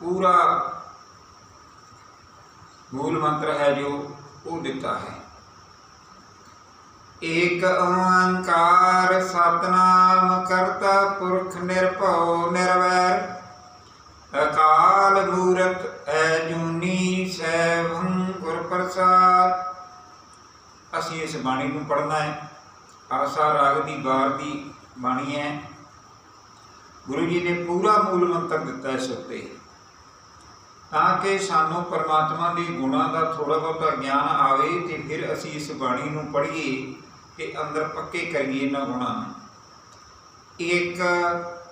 ਪੂਰਾ ਮੂਲ ਮੰਤਰ ਹੈ ਜੋ ਉਹ ਦਿੱਤਾ ਹੈ। ਏਕ ਓੰਕਾਰ ਸਤਨਾਮ ਕਰਤਾ ਪੁਰਖ ਨਿਰਭਉ ਨਿਰਵੈਰ, ਅਕਾਲ ਮੂਰਤ ਐਜੂਨੀ ਸੈਭੰ ਗੁਰ ਪ੍ਰਸਾਦ। ਅਸੀਂ ਇਸ ਬਾਣੀ ਨੂੰ ਪੜ੍ਹਨਾ ਹੈ। ਆਸਾ ਰਾਗ ਦੀ ਬਾਰ ਦੀ ਬਾਣੀ ਹੈ। ਗੁਰੂ ਜੀ ਨੇ ਪੂਰਾ ਮੂਲ ਮੰਤਰ ਦਿੱਤਾ ਇਸ ਉੱਤੇ। ਤਾਂ ਕਿ ਸਾਨੂੰ ਪਰਮਾਤਮਾ ਦੇ ਗੁਣਾਂ ਦਾ ਥੋੜਾ ਬਹੁਤਾ ਗਿਆਨ ਆਵੇ ਤੇ ਫਿਰ ਅਸੀਂ ਇਸ ਬਾਣੀ ਨੂੰ ਪੜ੍ਹੀਏ ਤੇ ਅੰਦਰ ਪੱਕੇ ਕਰੀਏ ਇਹਨਾਂ ਗੁਣਾਂ ਨੂੰ। ਇੱਕ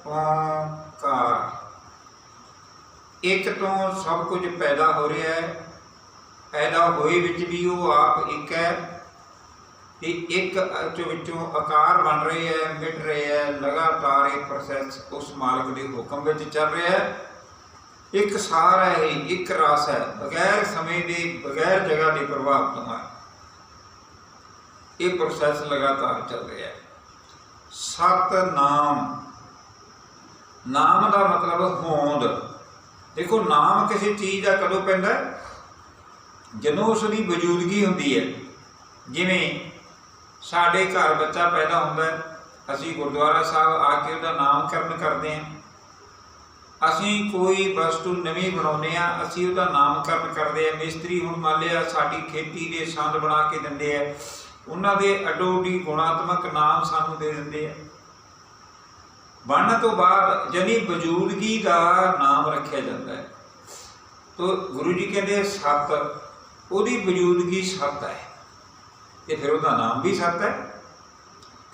ਓੰਕਾਰ। ਇੱਕ ਤੋਂ ਸਭ ਕੁਝ ਪੈਦਾ ਹੋ ਰਿਹਾ ਹੈ। ਪੈਦਾ ਹੋਏ ਵਿੱਚ ਵੀ ਉਹ ਆਪ ਇੱਕ ਹੈ ਤੇ ਇੱਕ ਚੋਂ ਵਿੱਚੋਂ ਆਕਾਰ ਬਣ ਰਹੇ ਹੈ, ਮਿਟ ਰਹੇ ਹੈ, ਲਗਾਤਾਰ ਇਹ ਪ੍ਰੋਸੈਸ ਉਸ ਮਾਲਕ ਦੇ ਹੁਕਮ ਵਿੱਚ ਚੱਲ ਰਿਹਾ ਹੈ। ਇੱਕ ਸਾਰ ਹੈ ਇਹ, ਇੱਕ ਰਸ ਹੈ। ਬਗੈਰ ਸਮੇਂ ਦੇ ਬਗੈਰ ਜਗ੍ਹਾ ਦੇ ਪ੍ਰਭਾਵ ਤੋਂ ਹੈ। ਇਹ ਪ੍ਰੋਸੈਸ ਲਗਾਤਾਰ ਚੱਲ ਰਿਹਾ ਹੈ। ਸਤ ਨਾਮ ਨਾਮ ਦਾ ਮਤਲਬ ਹੋਂਦ। ਦੇਖੋ ਨਾਮ ਕਿਸੇ ਚੀਜ਼ ਦਾ ਕਦੋਂ ਪੈਂਦਾ ਜਦੋਂ ਉਸ ਦੀ ਵਜੂਦਗੀ ਹੁੰਦੀ ਹੈ। ਜਿਵੇਂ ਸਾਡੇ ਘਰ ਬੱਚਾ ਪੈਦਾ ਹੁੰਦਾ ਹੈ ਅਸੀਂ ਗੁਰਦੁਆਰਾ ਸਾਹਿਬ ਆ ਕੇ ਉਹਦਾ ਨਾਮਕਰਨ ਕਰਦੇ ਹਾਂ। ਅਸੀਂ ਕੋਈ ਵਸਤੂ ਨਵੀਂ ਬਣਾਉਂਦੇ ਆ ਅਸੀਂ ਉਹਦਾ ਨਾਮਕਰਨ ਕਰਦੇ ਆ ਮਿਸਤਰੀ ਹੁਣ ਮੰਨ ਲਿਆ ਸਾਡੀ ਖੇਤੀ ਦੇ ਸੰਦ ਬਣਾ ਕੇ ਦਿੰਦੇ ਆ। ਉਹਨਾਂ ਦੇ ਅਡੋਡੀ ਗੁਣਾਤਮਕ ਨਾਮ ਸਾਨੂੰ ਦੇ ਦਿੰਦੇ ਆ। ਬਣਨ ਤੋਂ ਬਾਅਦ ਜਨੀ ਵਜੂਦਗੀ ਦਾ ਨਾਮ ਰੱਖਿਆ ਜਾਂਦਾ ਹੈ। ਤੋ ਗੁਰੂ ਜੀ ਕਹਿੰਦੇ ਸਤ। ਉਹਦੀ ਵਜੂਦਗੀ ਸਤ ਹੈ। ਤੇ ਫਿਰ ਉਹਦਾ ਨਾਮ ਵੀ ਸਤ ਹੈ।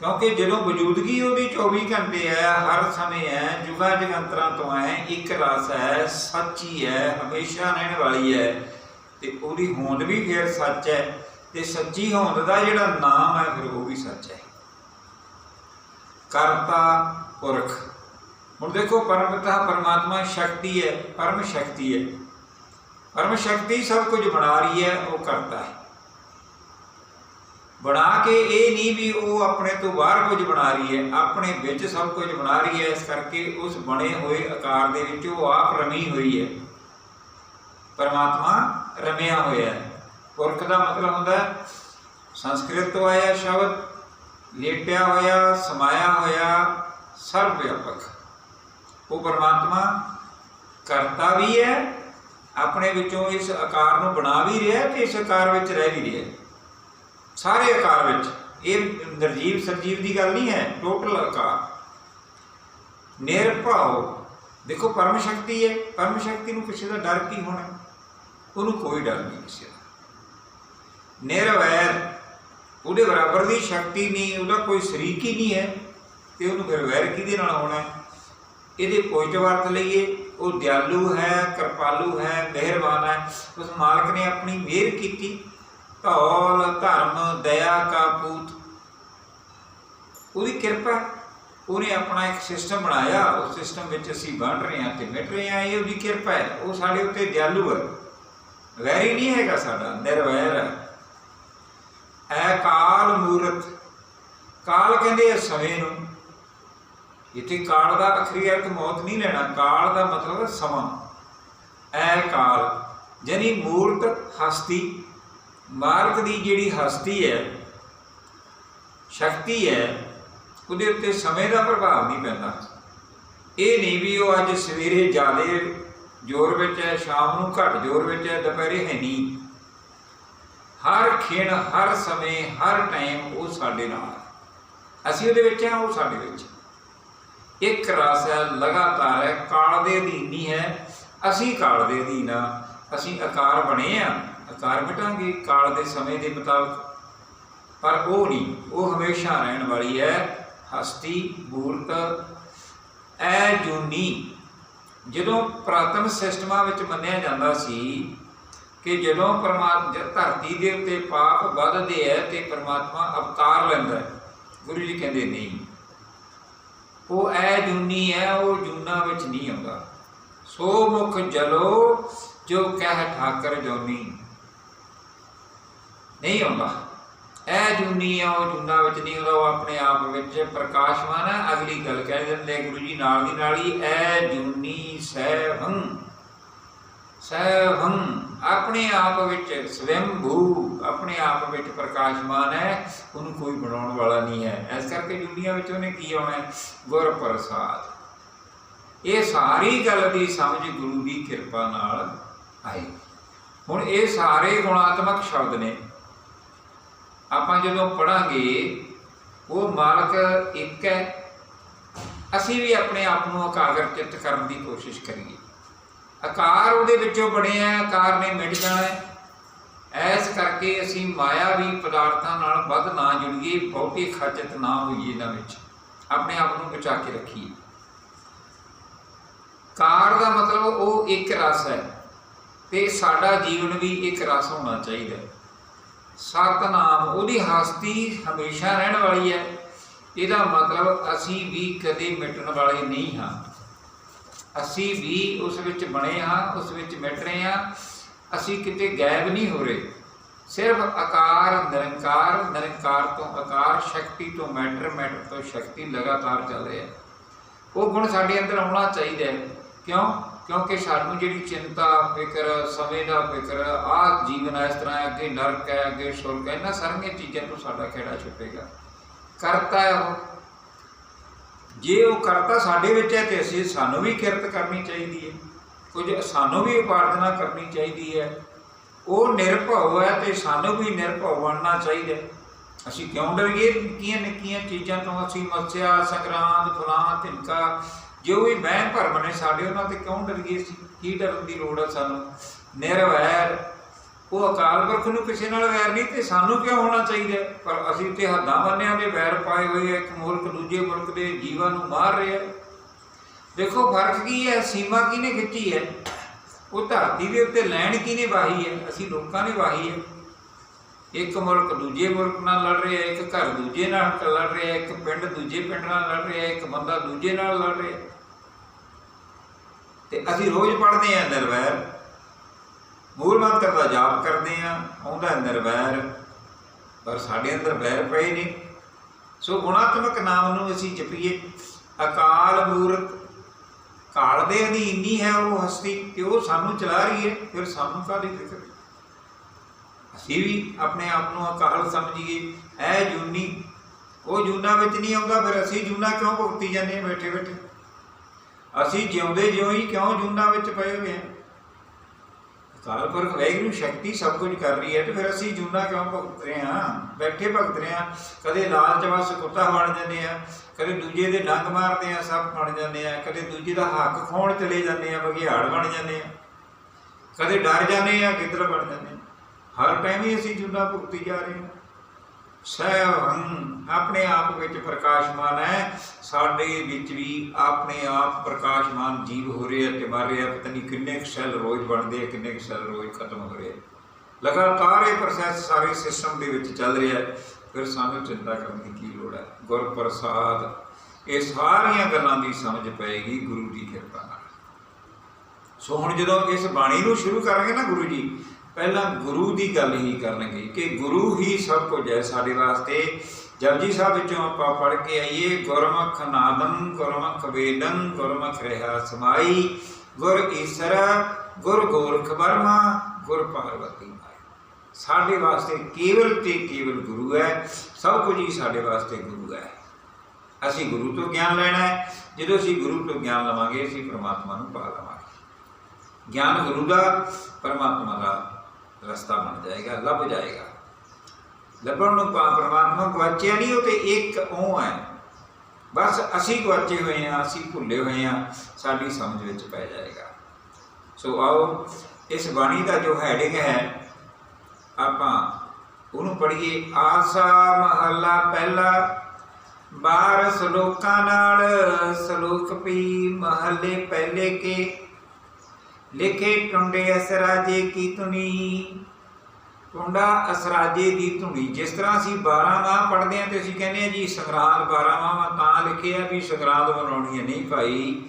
ਕਿਉਂਕਿ ਜਦੋਂ ਵਜੂਦਗੀ ਉਹਦੀ 24 ਘੰਟੇ ਹੈ, ਹਰ ਸਮੇਂ ਹੈ, ਜੁਗਾ ਜਗੰਤਰਾਂ ਤੋਂ ਹੈ, ਇੱਕ ਰਸ ਹੈ, ਸੱਚੀ ਹੈ, ਹਮੇਸ਼ਾ ਰਹਿਣ ਵਾਲੀ ਹੈ ਤੇ ਉਹਦੀ ਹੋਂਦ ਵੀ ਫਿਰ ਸੱਚ ਹੈ ਤੇ ਸੱਚੀ ਹੋਂਦ ਦਾ ਜਿਹੜਾ ਨਾਮ ਹੈ ਫਿਰ ਉਹ ਵੀ ਸੱਚ ਹੈ। ਕਰਤਾ ਪੁਰਖ। ਹੁਣ ਦੇਖੋ ਪਰਮਪਿਤਾ ਪਰਮਾਤਮਾ ਸ਼ਕਤੀ ਹੈ, ਪਰਮ ਸ਼ਕਤੀ ਹੈ। ਪਰਮ ਸ਼ਕਤੀ ਸਭ ਕੁਝ ਬਣਾ ਰਹੀ ਹੈ, ਉਹ ਕਰਤਾ ਹੈ। ਬਣਾ ਕੇ ਇਹ ਨਹੀਂ ਵੀ ਉਹ ਆਪਣੇ ਤੋਂ ਬਾਹਰ ਕੁਝ ਬਣਾ ਰਹੀ ਹੈ, ਆਪਣੇ ਵਿੱਚ ਸਭ ਕੁਝ ਬਣਾ ਰਹੀ ਹੈ, ਇਸ ਕਰਕੇ ਉਸ ਬਣੇ ਹੋਏ ਆਕਾਰ ਦੇ ਵਿੱਚ ਉਹ ਆਪ ਰਮੀ ਹੋਈ ਹੈ। ਪਰਮਾਤਮਾ ਰਮਿਆ ਹੋਇਆ ਹੈ। ਪੁਰਖ ਦਾ ਮਤਲਬ ਹੁੰਦਾ ਸੰਸਕ੍ਰਿਤ ਤੋਂ ਆਇਆ ਸ਼ਬਦ, ਲੇਟਿਆ ਹੋਇਆ, ਸਮਾਇਆ ਹੋਇਆ, ਸਰਵ ਵਿਆਪਕ। ਉਹ ਪਰਮਾਤਮਾ ਕਰਤਾ ਵੀ ਹੈ, ਆਪਣੇ ਵਿੱਚੋਂ ਇਸ ਆਕਾਰ ਨੂੰ ਬਣਾ ਵੀ ਰਿਹਾ ਤੇ ਇਸ ਆਕਾਰ ਵਿੱਚ ਰਹਿ ਵੀ ਰਿਹਾ ਸਾਰੇ ਆਕਾਰ ਵਿੱਚ। ਇਹ ਨਿਰਜੀਵ ਸਰਜੀਵ ਦੀ ਗੱਲ ਨਹੀਂ ਹੈ ਟੋਟਲ ਆਕਾਰ। ਨਿਰਭਉ। ਦੇਖੋ, ਪਰਮ ਸ਼ਕਤੀ ਹੈ। ਪਰਮ ਸ਼ਕਤੀ ਨੂੰ ਕਿਸੇ ਦਾ ਡਰ ਕੀ ਹੋਣਾ? ਉਹਨੂੰ ਕੋਈ ਡਰ ਨਹੀਂ ਕਿਸੇ ਦਾ। ਨਿਰਵੈਰ। ਉਹਦੇ ਬਰਾਬਰ ਦੀ ਸ਼ਕਤੀ ਨਹੀਂ, ਉਹਦਾ ਕੋਈ ਸ਼ਰੀਕ ਹੀ ਨਹੀਂ ਹੈ, ਤੇ ਉਹਨੂੰ ਫਿਰ ਵੈਰ ਕਿਹਦੇ ਨਾਲ ਹੋਣਾ ਇਹਦੇ ਪੋਜ਼ਿਟਿਵ ਅਰਥ ਲਈਏ। ਉਹ ਦਿਆਲੂ ਹੈ, ਕਿਰਪਾਲੂ ਹੈ, ਮਿਹਰਬਾਨ ਹੈ। ਉਸ ਮਾਲਕ ਨੇ ਆਪਣੀ ਮਿਹਰ ਕੀਤੀ। ਢੋਲ ਧਰਮ, ਦਇਆ ਕਾ ਪੂਤ। ਉਹਦੀ ਕਿਰਪਾ। ਉਹਨੇ ਆਪਣਾ ਇੱਕ ਸਿਸਟਮ ਬਣਾਇਆ। ਉਸ ਸਿਸਟਮ ਵਿੱਚ ਅਸੀਂ ਬਣ ਰਹੇ ਹਾਂ ਤੇ ਮਿਟ ਰਹੇ ਹਾਂ। ਇਹ ਉਹਦੀ ਕਿਰਪਾ ਹੈ। ਉਹ ਸਾਡੇ ਉੱਤੇ ਦਿਆਲੂ ਹੈ। ਵੈਰੀ ਨਹੀਂ ਹੈਗਾ ਸਾਡਾ। ਨਿਰਵੈਰ ਹੈ। ਐ ਕਾਲ ਮੂਰਤ। ਕਾਲ ਕਹਿੰਦੇ ਆ ਸਮੇਂ ਨੂੰ। ਇੱਥੇ ਕਾਲ ਦਾ ਅਖਰੀ ਅਰਥ ਮੌਤ ਨਹੀਂ ਲੈਣਾ। ਕਾਲ ਦਾ ਮਤਲਬ ਹੈ ਸਮਾਂ। ਐ ਕਾਲ। ਜਨੀ ਮੂਰਤ, ਹਸਤੀ। ਮਾਰਗ ਦੀ ਜਿਹੜੀ ਹਸਤੀ ਹੈ, ਸ਼ਕਤੀ ਹੈ, ਉਹਦੇ ਉੱਤੇ ਸਮੇਂ ਦਾ ਪ੍ਰਭਾਵ ਨਹੀਂ ਪੈਂਦਾ। ਇਹ ਨਹੀਂ ਵੀ ਉਹ ਅੱਜ ਸਵੇਰੇ ਜ਼ਿਆਦੇ ਜ਼ੋਰ ਵਿੱਚ ਹੈ, ਸ਼ਾਮ ਨੂੰ ਘੱਟ ਜ਼ੋਰ ਵਿੱਚ ਹੈ, ਦੁਪਹਿਰੇ ਹੈ ਨਹੀਂ। ਹਰ ਖਿਣ, ਹਰ ਸਮੇਂ, ਹਰ ਟਾਈਮ ਉਹ ਸਾਡੇ ਨਾਲ। ਹੈ। ਅਸੀਂ ਉਹਦੇ ਵਿੱਚ ਹਾਂ, ਉਹ ਸਾਡੇ ਵਿੱਚ। ਇੱਕ ਰਸ ਹੈ, ਲਗਾਤਾਰ ਹੈ, ਕਾਲ ਦੇ ਅਧੀਨ ਨਹੀਂ ਹੈ, ਅਸੀਂ ਕਾਲ ਦੇ ਅਧੀਨ ਆ ਅਸੀਂ ਆਕਾਰ ਬਣੇ ਆ ਆਕਾਰ ਮਿਟਾਂਗੇ ਕਾਲ ਦੇ ਸਮੇਂ ਦੇ ਮੁਤਾਬਕ। ਪਰ ਉਹ ਨਹੀਂ, ਉਹ ਹਮੇਸ਼ਾ ਰਹਿਣ ਵਾਲੀ ਹੈ, ਹਸਤੀ ਮੂਰਤ ਐ ਜੂਨੀ ਜਦੋਂ ਪ੍ਰਾਤਨ ਸਿਸਟਮਾਂ ਵਿੱਚ ਮੰਨਿਆ ਜਾਂਦਾ ਸੀ ਕਿ ਜਦੋਂ ਪਰਮਾਤਮਾ ਧਰਤੀ ਦੇ ਉੱਤੇ ਪਾਪ ਵੱਧਦੇ ਹੈ ਤੇ ਪਰਮਾਤਮਾ ਅਵਤਾਰ ਲੈਂਦਾ ਹੈ ਗੁਰੂ ਜੀ ਕਹਿੰਦੇ ਨਹੀਂ। ਉਹ ਐ ਜੂਨੀ ਹੈ ਉਹ ਜੂਨਾ ਵਿੱਚ ਨਹੀਂ ਆਉਂਦਾ। ਸੋ ਮੁਖ ਜਲੋ ਜੋ ਕਹਿ ਠਾਕਰ ਜੋਨੀ। ਨਹੀਂ ਆਉਂਦਾ। ਇਹ ਜੂਨੀ ਆ, ਉਹ ਜੂਨਾ ਵਿੱਚ ਨਹੀਂ ਆਉਂਦਾ, ਉਹ ਆਪਣੇ ਆਪ ਵਿੱਚ ਪ੍ਰਕਾਸ਼ਮਾਨ ਹੈ ਅਗਲੀ ਗੱਲ ਕਹਿ ਦਿੰਦੇ ਗੁਰੂ ਜੀ ਨਾਲ ਦੀ ਨਾਲ ਹੀ ਐ ਜੂਨੀ ਸਹਿਵੰ ਸਹਿਵੰ ਆਪਣੇ ਆਪ ਵਿੱਚ ਸਵੈੰਭੂ, ਆਪਣੇ ਆਪ ਵਿੱਚ ਪ੍ਰਕਾਸ਼ਮਾਨ ਹੈ, ਉਹਨੂੰ ਕੋਈ ਬਣਾਉਣ ਵਾਲਾ ਨਹੀਂ ਹੈ। ਇਸ ਕਰਕੇ ਦੁਨੀਆ ਵਿੱਚ ਉਹਨੇ ਕੀ ਆਉਣਾ ਹੈ? ਗੁਰ ਪ੍ਰਸਾਦ ਇਹ ਸਾਰੀ ਗੱਲ ਦੀ ਸਮਝ ਗੁਰੂ ਦੀ ਕਿਰਪਾ ਨਾਲ ਆਈ ਹੁਣ ਇਹ ਸਾਰੇ ਗੁਣਾਤਮਕ ਸ਼ਬਦ ਨੇ। ਆਪਾਂ ਜਦੋਂ ਪੜਾਂਗੇ ਉਹ ਮਾਲਕ ਇੱਕ ਹੈ। ਅਸੀਂ ਵੀ ਆਪਣੇ ਆਪ ਨੂੰ ਇਕਾਗਰ ਚਿੱਤ ਕਰਨ ਦੀ ਕੋਸ਼ਿਸ਼ ਕਰੀਏ। ਆਕਾਰ ਉਹਦੇ ਵਿੱਚੋਂ ਬਣਿਆ ਹੈ, ਆਕਾਰ ਨੇ ਮਿਟ ਜਾਣਾ ਹੈ। ਐਸ ਕਰਕੇ ਅਸੀਂ ਮਾਇਆਵੀ ਪਦਾਰਥਾਂ ਨਾਲ ਵੱਧ ਨਾ ਜੁੜੀਏ ਬਹੁਤੀ ਖਚਤ ਨਾ ਹੋਈਏ ਇਹਨਾਂ ਵਿੱਚ। ਆਪਣੇ ਆਪ ਨੂੰ ਬਚਾ ਕੇ ਰੱਖੀਏ। ਕਾਰ ਦਾ ਮਤਲਬ ਉਹ ਇੱਕ ਰਸ ਹੈ। ਤੇ ਸਾਡਾ ਜੀਵਨ ਵੀ ਇੱਕ ਰਸ ਹੋਣਾ ਚਾਹੀਦਾ ਸਤਨਾਮ, ਉਹਦੀ ਹਸਤੀ ਹਮੇਸ਼ਾ ਰਹਿਣ ਵਾਲੀ ਹੈ। ਇਹਦਾ ਮਤਲਬ ਅਸੀਂ ਵੀ ਕਦੇ ਮਿਟਣ ਵਾਲੇ ਨਹੀਂ ਹਾਂ। ਅਸੀਂ ਵੀ ਉਸ ਵਿੱਚ ਬਣੇ ਹਾਂ, ਉਸ ਵਿੱਚ ਮਿਟ ਰਹੇ ਹਾਂ। ਅਸੀਂ ਕਿਤੇ ਗਾਇਬ ਨਹੀਂ ਹੋ ਰਹੇ। ਸਿਰਫ ਆਕਾਰ, ਨਿਰੰਕਾਰ ਨਿਰੰਕਾਰ ਤੋਂ ਆਕਾਰ, ਸ਼ਕਤੀ ਤੋਂ ਮੈਟਰ ਮੈਟਰ ਤੋਂ ਸ਼ਕਤੀ ਲਗਾਤਾਰ ਚੱਲ ਰਿਹਾ ਉਹ ਗੁਣ ਸਾਡੇ ਅੰਦਰ ਆਉਣਾ ਚਾਹੀਦਾ ਹੈ। ਕਿਉਂ? ਕਿਉਂਕਿ ਸਾਨੂੰ ਜਿਹੜੀ ਚਿੰਤਾ ਫਿਕਰ ਸਮੇਂ ਦਾ ਫਿਕਰ ਆਹ ਜੀਵਨ ਇਸ ਤਰ੍ਹਾਂ ਹੈ, ਅੱਗੇ ਨਰਕ ਹੈ ਅੱਗੇ ਸੁਰਗ ਹੈ ਇਹਨਾਂ ਸਾਰੀਆਂ ਚੀਜ਼ਾਂ ਤੋਂ ਸਾਡਾ ਖੇੜਾ ਛੁੱਟੇਗਾ ਕਰਤਾ ਹੈ ਉਹ। ਜੇ ਉਹ ਕਰਤਾ ਸਾਡੇ ਵਿੱਚ ਹੈ ਤੇ ਅਸੀਂ ਸਾਨੂੰ ਵੀ ਕਿਰਤ ਕਰਨੀ ਚਾਹੀਦੀ ਹੈ। ਕੁਝ ਸਾਨੂੰ ਵੀ ਉਪਾਰਜਨਾ ਕਰਨੀ ਚਾਹੀਦੀ ਹੈ। ਉਹ ਨਿਰਭਉ ਹੈ ਤੇ ਸਾਨੂੰ ਵੀ ਨਿਰਭਉ ਬਣਨਾ ਚਾਹੀਦਾ ਅਸੀਂ ਕਿਉਂ ਡਰੀਏ ਨਿੱਕੀਆਂ ਨਿੱਕੀਆਂ ਚੀਜ਼ਾਂ ਤੋਂ? ਅਸੀਂ ਮੱਸਿਆ ਸੰਗਰਾਂਦ ਫਲਾਂ ਤਿਨਕਾ ਜੋ ਵੀ ਵਹਿਮ ਭਰਮ ਨੇ ਸਾਡੇ ਉਹਨਾਂ ਤੇ ਕਿਉਂ ਡਰ ਗਏ ਸੀ? ਕੀ ਡਰਨ ਦੀ ਲੋੜ ਹੈ ਸਾਨੂੰ? ਨਿਰਵੈਰ। ਉਹ ਅਕਾਲ ਪੁਰਖ ਨੂੰ ਕਿਸੇ ਨਾਲ ਵੈਰ ਨਹੀਂ ਤੇ ਸਾਨੂੰ ਕਿਉਂ ਹੋਣਾ ਚਾਹੀਦਾ? ਪਰ ਅਸੀਂ ਤੇ ਹੱਦਾਂ ਬੰਨਿਆਂ ਦੇ ਵੈਰ ਪਾਏ ਹੋਏ ਇੱਕ ਮੁਲਕ ਦੂਜੇ ਮੁਲਕ ਦੇ ਜੀਵਾਂ ਨੂੰ ਮਾਰ ਰਿਹਾ ਹੈ। ਦੇਖੋ, ਫ਼ਰਕ ਕੀ ਹੈ? ਸੀਮਾ ਕਿਹਨੇ ਖਿੱਚੀ ਹੈ? ਉਹ ਧਰਤੀ ਦੇ ਉੱਤੇ ਲੈਣ ਕਿਹਨੇ ਵਾਹੀ ਹੈ? ਅਸੀਂ ਲੋਕਾਂ ਨੇ ਵਾਹੀ ਹੈ। ਇੱਕ ਮੁਲਕ ਦੂਜੇ ਮੁਲਕ ਨਾਲ ਲੜ ਰਿਹਾ, ਇੱਕ ਘਰ ਦੂਜੇ ਨਾਲ ਲੜ ਰਿਹਾ, ਇੱਕ ਪਿੰਡ ਦੂਜੇ ਪਿੰਡ ਨਾਲ ਲੜ ਰਿਹਾ, ਇੱਕ ਬੰਦਾ ਦੂਜੇ ਨਾਲ ਲੜ ਰਿਹਾ। ਹੈ ਤੇ ਅਸੀਂ ਰੋਜ਼ ਪੜ੍ਹਦੇ ਹਾਂ ਨਿਰਵੈਰ। ਮੂਲ ਮੰਤਰ ਦਾ ਜਾਪ ਕਰਦੇ ਹਾਂ, ਆਉਂਦਾ ਨਿਰਵੈਰ, ਪਰ ਸਾਡੇ ਅੰਦਰ ਵੈਰ ਪਏ ਨਹੀਂ ਸੋ ਗੁਣਾਤਮਕ ਨਾਮ ਨੂੰ ਅਸੀਂ ਜਪੀਏ। ਅਕਾਲ ਮੂਰਤ, ਕਾਲ ਦੇ ਅਧੀਨ ਨਹੀਂ ਹੈ ਉਹ ਹਸਤੀ ਕਿ ਉਹ ਸਾਨੂੰ ਚਲਾ ਰਹੀ ਹੈ, ਫਿਰ ਸਾਨੂੰ ਕਾਹਦੀ ਫਿਕਰ? ਅਸੀਂ ਵੀ ਆਪਣੇ ਆਪ ਨੂੰ ਅਕਾਲ ਸਮਝੀਏ ਐ ਜੂਨੀ, ਉਹ ਜੂਨਾ ਵਿੱਚ ਨਹੀਂ ਆਉਂਦਾ, ਫਿਰ ਅਸੀਂ ਜੂਨਾ ਕਿਉਂ ਭੁਗਤੀ ਜਾਂਦੇ ਹਾਂ ਬੈਠੇ ਬੈਠੇ? ਅਸੀਂ ਜਿਉਂਦੇ ਜਿਉਂ ਹੀ ਕਿਉਂ ਜੂਨਾ ਵਿੱਚ ਪਏ ਹੋਏ ਹਾਂ? ਅਕਾਲ ਪੁਰਖ ਵੈਗਰੂ ਸ਼ਕਤੀ ਸਭ ਕੁਝ ਕਰ ਰਹੀ ਹੈ ਤੇ ਫਿਰ ਅਸੀਂ ਜੂਨਾ ਕਿਉਂ ਭੁਗਤ ਰਹੇ ਹਾਂ? ਬੈਠੇ ਭੁਗਤ ਰਹੇ ਹਾਂ। ਕਦੇ ਲਾਲਚ ਵਸ ਕੁੱਤਾ ਬਣ ਜਾਂਦੇ ਆ ਕਦੇ ਦੂਜੇ ਦੇ ਡੰਗ ਮਾਰਦੇ ਆ ਸਭ ਬਣ ਜਾਂਦੇ ਆ ਕਦੇ ਦੂਜੇ ਦਾ ਹੱਕ ਖੋਣ ਚਲੇ ਜਾਂਦੇ ਆ ਬਘਿਆੜ ਬਣ ਜਾਂਦੇ ਆ ਕਦੇ ਡਰ ਜਾਂਦੇ ਆ ਗਿੱਦੜ ਬਣ ਜਾਂਦੇ ਆ ਹਰ ਟਾਈਮ ਹੀ ਅਸੀਂ ਜੂਨਾ ਭੁਗਤੀ ਜਾ ਰਹੇ ਹਾਂ। ਸਹਿਵੰ ਆਪਣੇ ਆਪ ਵਿੱਚ ਪ੍ਰਕਾਸ਼ਮਾਨ ਹੈ। ਸਾਡੇ ਵਿੱਚ ਵੀ ਆਪਣੇ ਆਪ ਪ੍ਰਕਾਸ਼ਮਾਨ ਜੀਵ ਹੋ ਰਹੇ ਆ ਤੇ ਮਰ ਰਹੇ ਪਤਾ ਨਹੀਂ ਕਿੰਨੇ ਕੁ ਸੈੱਲ ਰੋਜ਼ ਬਣਦੇ ਆ, ਕਿੰਨੇ ਕੁ ਸੈੱਲ ਰੋਜ਼ ਖਤਮ ਹੋ ਰਹੇ ਆ। ਲਗਾਤਾਰ ਇਹ ਪ੍ਰੋਸੈਸ ਸਾਰੇ ਸਿਸਟਮ ਦੇ ਵਿੱਚ ਚੱਲ ਰਿਹਾ ਹੈ। ਫਿਰ ਸਾਨੂੰ ਚਿੰਤਾ ਕਰਨ ਦੀ ਕੀ ਲੋੜ ਹੈ? ਗੁਰ ਪ੍ਰਸਾਦ ਇਹ ਸਾਰੀਆਂ ਗੱਲਾਂ ਦੀ ਸਮਝ ਪਏਗੀ ਗੁਰੂ ਦੀ ਕਿਰਪਾ ਨਾਲ। ਸੋ ਹੁਣ ਜਦੋਂ ਇਸ ਬਾਣੀ ਨੂੰ ਸ਼ੁਰੂ ਕਰਾਂਗੇ ਨਾ ਗੁਰੂ ਜੀ ਪਹਿਲਾਂ ਗੁਰੂ ਦੀ ਗੱਲ ਹੀ ਕਰਨਗੇ ਕਿ ਗੁਰੂ ਹੀ ਸਭ ਕੁਝ ਹੈ ਸਾਡੇ ਵਾਸਤੇ। ਜਪਜੀ ਸਾਹਿਬ ਵਿੱਚੋਂ ਆਪਾਂ ਪੜ੍ਹ ਕੇ ਆਈਏ, ਗੁਰਮੁਖ ਨਾਦੰ, ਗੁਰਮੁਖ ਵੇਦੰ, ਗੁਰਮੁਖ ਰਹਾ ਸਮਾਈ, ਗੁਰ ਈਸਰ, ਗੁਰ ਗੋਰਖ ਬਰਮਾ ਗੁਰ ਪਾਰਵਤੀ ਮਾਈ। ਸਾਡੇ ਵਾਸਤੇ ਕੇਵਲ ਤੇ ਕੇਵਲ ਗੁਰੂ ਹੈ, ਸਭ ਕੁਝ ਹੀ ਸਾਡੇ ਵਾਸਤੇ ਗੁਰੂ ਹੈ। ਅਸੀਂ ਗੁਰੂ ਤੋਂ ਗਿਆਨ ਲੈਣਾ ਹੈ, ਜਦੋਂ ਅਸੀਂ ਗੁਰੂ ਤੋਂ ਗਿਆਨ ਲਵਾਂਗੇ, ਅਸੀਂ ਪ੍ਰਮਾਤਮਾ ਨੂੰ ਪਾ ਲਵਾਂਗੇ। ਗਿਆਨ ਗੁਰੂ ਦਾ, ਪਰਮਾਤਮਾ ਦਾ। ਰਸਤਾ ਬਣ ਜਾਏਗਾ, ਲੱਭ ਜਾਏਗਾ। ਲੱਭਣ ਨੂੰ ਪਰਮਾਤਮਾ ਗਵਾਚਿਆ ਨਹੀਂ, ਉਹ ਤੇ ਇੱਕ ਉਹ ਹੈ। ਬਸ ਅਸੀਂ ਗਵਾਚੇ ਹੋਏ ਹਾਂ, ਅਸੀਂ ਭੁੱਲੇ ਹੋਏ ਹਾਂ, ਸਾਡੀ ਸਮਝ ਵਿੱਚ ਪੈ ਜਾਏਗਾ। ਸੋ ਆਓ, ਇਸ ਬਾਣੀ ਦਾ ਜੋ ਹੈਡਿੰਗ ਹੈ, ਆਪਾਂ ਉਹਨੂੰ ਪੜ੍ਹੀਏ। ਆਸਾ ਮਹੱਲਾ ਪਹਿਲਾ ਬਾਰ ਸਲੋਕਾਂ ਨਾਲ, ਸਲੋਕ ਪੀ ਮਹੱਲੇ ਪਹਿਲੇ ਕੇ। ਲਿਖੇ ਟੁੰਡੇ ਅਸਰਾਜੇ ਕੀ ਧੁਨੀ? ਟੁੰਡਾ ਅਸਰਾਜੇ ਦੀ ਧੁਨੀ। ਜਿਸ ਤਰ੍ਹਾਂ ਅਸੀਂ 12 ਮਾਹ ਪੜ੍ਹਦੇ ਹਾਂ ਤੇ ਅਸੀਂ ਕਹਿੰਦੇ ਹਾਂ ਜੀ ਸੰਗਰਾਂਦ 12 ਮਾਹ ਤਾਂ ਲਿਖਿਆ ਵੀ ਸੰਗਰਾਂਦ ਮਨਾਉਣੀ ਹੈ ਨਹੀਂ ਭਾਈ।